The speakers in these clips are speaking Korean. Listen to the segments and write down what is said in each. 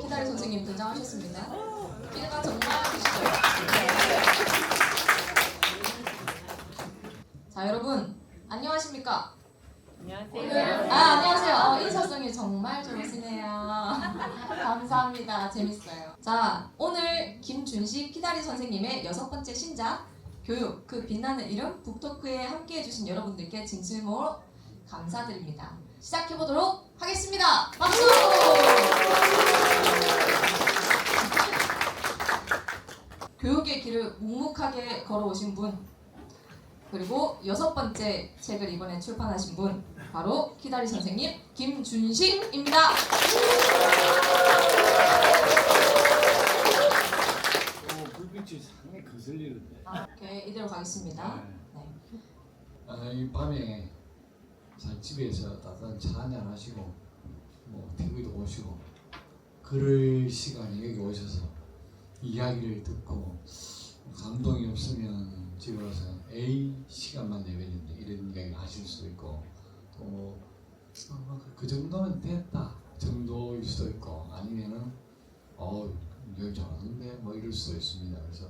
키다리 선생님 등장하셨습니다. 기대가 정말 크시죠? 자 여러분 안녕하십니까? 안녕하세요. 아 안녕하세요. 어, 인사성이 정말 좋으시네요. 감사합니다. 재밌어요. 자 오늘 김준식 키다리 선생님의 여섯 번째 신작 교육 그 빛나는 이름 북토크에 함께해 주신 여러분들께 진심으로 감사드립니다. 시작해 보도록 하겠습니다. 박수! 길을 묵묵하게 걸어오신 분 그리고 여섯 번째 책을 이번에 출판하신 분 바로 키다리 선생님 김준식입니다. 어, 불빛이 상당히 거슬리는데. 오케이 이대로 가겠습니다. 네. 아, 이 밤에 잘 집에서 따뜻한 차 한잔 하시고 뭐 TV도 보시고 그럴 시간에 여기 오셔서 이야기를 듣고 감동이 없으면 집에 와서 A 시간만 내면 이런 이야기를 하실 수도 있고 또그 정도는 됐다 정도일 수도 있고 아니면은 어 여기 잘하는데 뭐 이럴 수도 있습니다. 그래서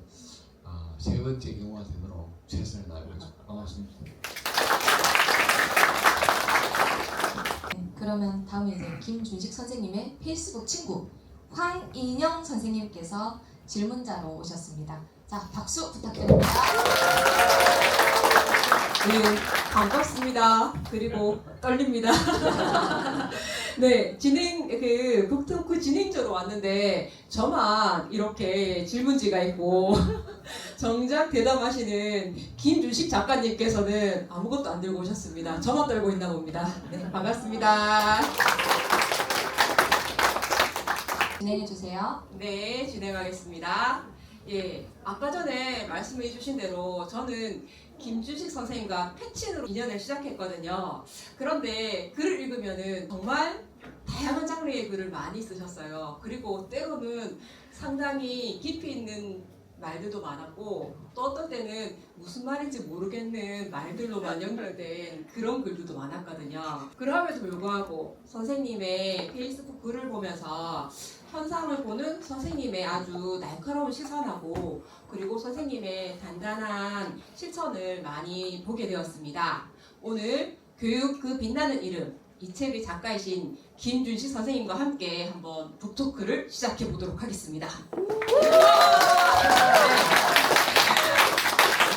아, 세 번째 경우가 되도록 최선을 다해보겠습니다. 반갑습니다. 네, 그러면 다음에 김준식 선생님의 페이스북 친구 황인영 선생님께서 질문자로 오셨습니다. 자 박수 부탁드립니다. 네, 반갑습니다. 그리고 떨립니다. 네, 진행 그 북토크 진행자로 왔는데 저만 이렇게 질문지가 있고 정작 대담하시는 김준식 작가님께서는 아무것도 안 들고 오셨습니다. 저만 떨고 있나 봅니다. 네, 반갑습니다. 진행해 주세요. 네, 진행하겠습니다. 예, 아까 전에 말씀해 주신 대로 저는 김주식 선생님과 패친으로 인연을 시작했거든요. 그런데 글을 읽으면은 정말 다양한 장르의 글을 많이 쓰셨어요. 그리고 때로는 상당히 깊이 있는 말들도 많았고 또 어떤 때는 무슨 말인지 모르겠는 말들로만 연결된 그런 글들도 많았거든요. 그럼에도 불구하고 선생님의 페이스북 글을 보면서 현상을 보는 선생님의 아주 날카로운 시선하고 그리고 선생님의 단단한 실천을 많이 보게 되었습니다. 오늘 교육 그 빛나는 이름 이 책의 작가이신 김준식 선생님과 함께 한번 북토크를 시작해 보도록 하겠습니다.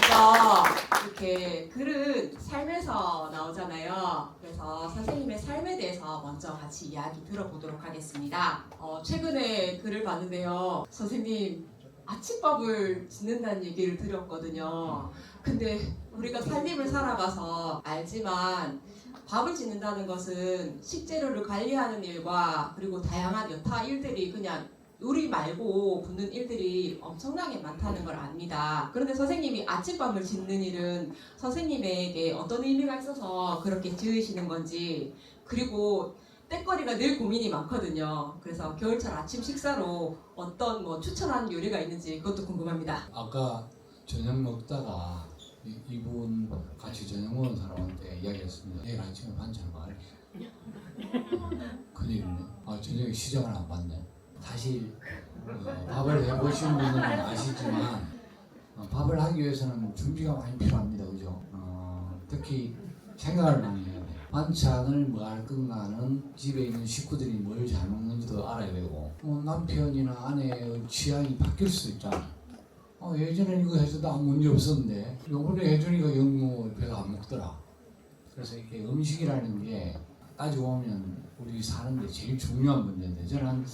먼저 이렇게 글은 삶에서 나오잖아요. 그래서 선생님의 삶에 대해서 먼저 같이 이야기 들어보도록 하겠습니다. 어, 최근에 글을 봤는데요. 선생님 아침밥을 짓는다는 얘기를 들었거든요. 근데 우리가 살림을 살아가서 알지만 밥을 짓는다는 것은 식재료를 관리하는 일과 그리고 다양한 여타 일들이 그냥 요리 말고 붙는 일들이 엄청나게 많다는 걸 압니다. 그런데 선생님이 아침밥을 짓는 일은 선생님에게 어떤 의미가 있어서 그렇게 지으시는 건지 그리고 때거리가 늘 고민이 많거든요. 그래서 겨울철 아침 식사로 어떤 뭐 추천하는 요리가 있는지 그것도 궁금합니다. 아까 저녁 먹다가 이, 이분 같이 저녁 먹은 사람한테 이야기했습니다. 내일 아침에 반찬 말해. 큰일이네. 아 저녁에 시장을 안 봤네. 사실 어, 밥을 해보신 분은 아시지만 어, 밥을 하기 위해서는 준비가 많이 필요합니다. 그죠? 어, 특히 생각을 많이 해야 돼요. 반찬을 뭐 할 건가는 집에 있는 식구들이 뭘 잘 먹는지도 알아야 되고 뭐 남편이나 아내의 취향이 바뀔 수 있잖아요. 어, 예전에 이거 해줘도 아무 문제 없었는데 요번에 해주니까 영무 배가 안 먹더라. 그래서 이렇게 음식이라는 게 따지고 보면 우리 사는데 제일 중요한 문제인데 저는 한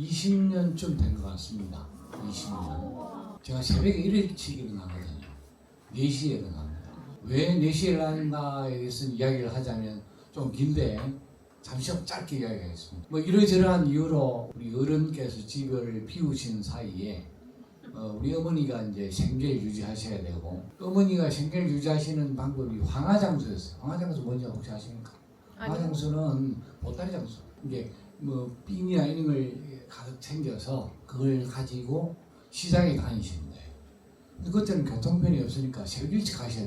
20년쯤 된 것 같습니다. 20년. 제가 새벽에 일찍 일어나거든요. 4시에 일어납니다. 왜 4시에 일어나는가에 대해서 이야기를 하자면 좀 긴데 잠시 좀 짧게 이야기하겠습니다. 뭐 이러저러한 이유로 우리 어른께서 집을 비우신 사이에 어, 우리 어머니가 이제 생계를 유지하셔야 되고 어머니가 생계를 유지하시는 방법이 황화장수였어요. 황화장수 뭔지 혹시 아십니까? 황화장수는 보따리 장수. 이게 뭐 삥이나 이런 걸 가득 챙겨서 그걸 가지고 시장에 다니시는 거예요. 근데 그때는 교통편이 없으니까 새벽 일찍 가셔야.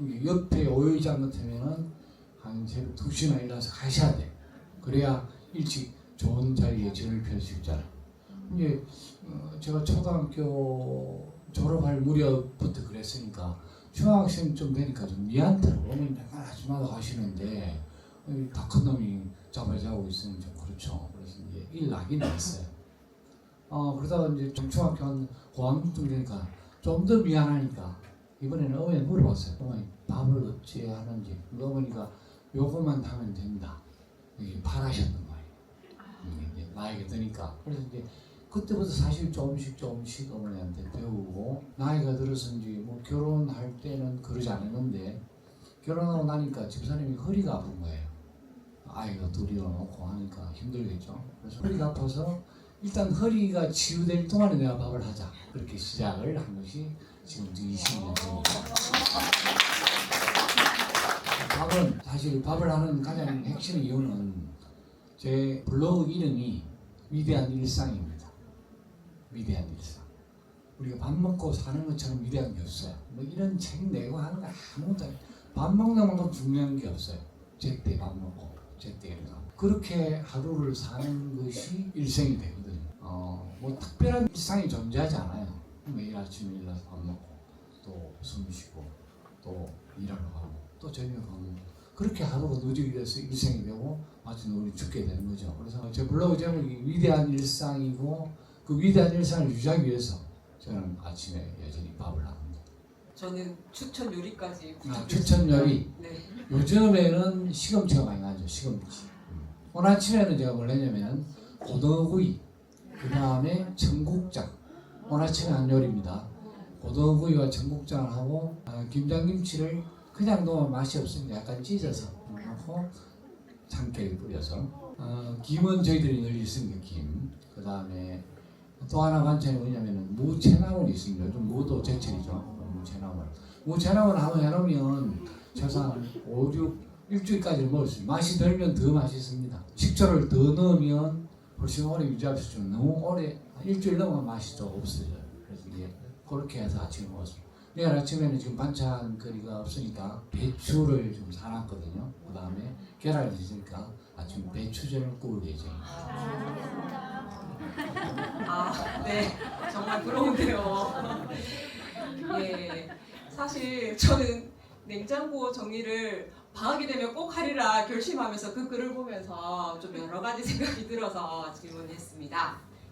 이게 옆에 오일장 같으면은 한 새벽 2시나 일어나서 가셔야 돼. 그래야 일찍 좋은 자리에 점을 펼 수 있잖아. 이제 어, 제가 초등학교 졸업할 무렵부터 그랬으니까 중학생 좀 되니까 좀 미안하더라고. 어머니 맨날 아침마다 가시는데 다 큰 놈이 잡아자고 있으면 좀 그렇죠. 그래서 이제 일 나긴 했어요. 어 그러다가 이제 좀 중학교 한 고학년쯤 되니까 좀 더 미안하니까 이번에는 어머니 물어봤어요. 어머니 밥을 어찌 하는지. 그 어머니가 요것만 하면 된다. 이게 바라셨던 거예요. 이게 나이가 드니까. 그래서 이제 그때부터 사실 조금씩 조금씩 어머니한테 배우고 나이가 들어서 이제 뭐 결혼할 때는 그러지 않았는데 결혼하고 나니까 집사님이 허리가 아픈 거예요. 아이가 둘이 놓고 하니까 힘들겠죠. 그래서 허리가 아파서 일단 허리가 치유될 동안에 내가 밥을 하자. 그렇게 시작을 한 것이 지금 20년 전입니다. 밥은 사실 밥을 하는 가장 핵심 이유는 제 블로그 이름이 위대한 일상입니다. 위대한 일상. 우리가 밥 먹고 사는 것처럼 위대한 게 없어요. 뭐 이런 책 내고 하는 거 아무것도 아니에요. 밥 먹는 만큼 중요한 게 없어요. 제때 밥 먹고 제때 일어나고 그렇게 하루를 사는 것이 일생이 되거든요. 어, 뭐 특별한 일상이 존재하지 않아요. 매일 아침 일어나서 밥 먹고 또 숨 쉬고 또 일하러 가고 또 저녁 가고 그렇게 하루가 누적이 돼서 일생이 되고 마치 우리 죽게 되는 거죠. 그래서 제 블로그 제목이 위대한 일상이고 그 위대한 일상을 유지하기 위해서 저는 아침에 여전히 밥을 합니다. 저는 추천 요리까지 아, 추천 요리. 네. 요즘에는 시금치가 많이 나죠. 시금치. 음. 오늘 아침에는 제가 뭘 했냐면 고등어구이, 그 다음에 청국장. 오늘 아침에 한 요리입니다. 고등어구이와 청국장을 하고 아, 김장김치를 그냥 넣으면 맛이 없으니까 약간 찢어서 넣고 참깨를 뿌려서 어, 김은 저희들이 늘 있습니다. 김. 그 다음에 또 하나 반찬이 뭐냐면은 무채나물이 있습니다. 요즘 무도 제철이죠. 무채나물. 무채나물 한번 해놓으면 최소한 5, 6 일주일까지 먹을 수 있어요. 맛이 들면 더 맛있습니다. 식초를 더 넣으면 훨씬 오래 유지할 수 있죠. 너무 오래 일주일 넘으면 맛이 좀 없어져요. 그래서 이제 그렇게 해서 아침에 먹었습니다. 내일 아침에는 지금 반찬거리가 없으니까 배추를 좀 사놨거든요. 그 다음에 계란이 있으니까 아침 배추전을 구울 예정입니다. 아, 네. 정말 부러운데요. 예. 사실 저는 냉장고 정리를 방학이 되면 꼭 하리라 결심하면서 그 글을 보면서 좀 여러 가지 생각이 들어서 질문했습니다.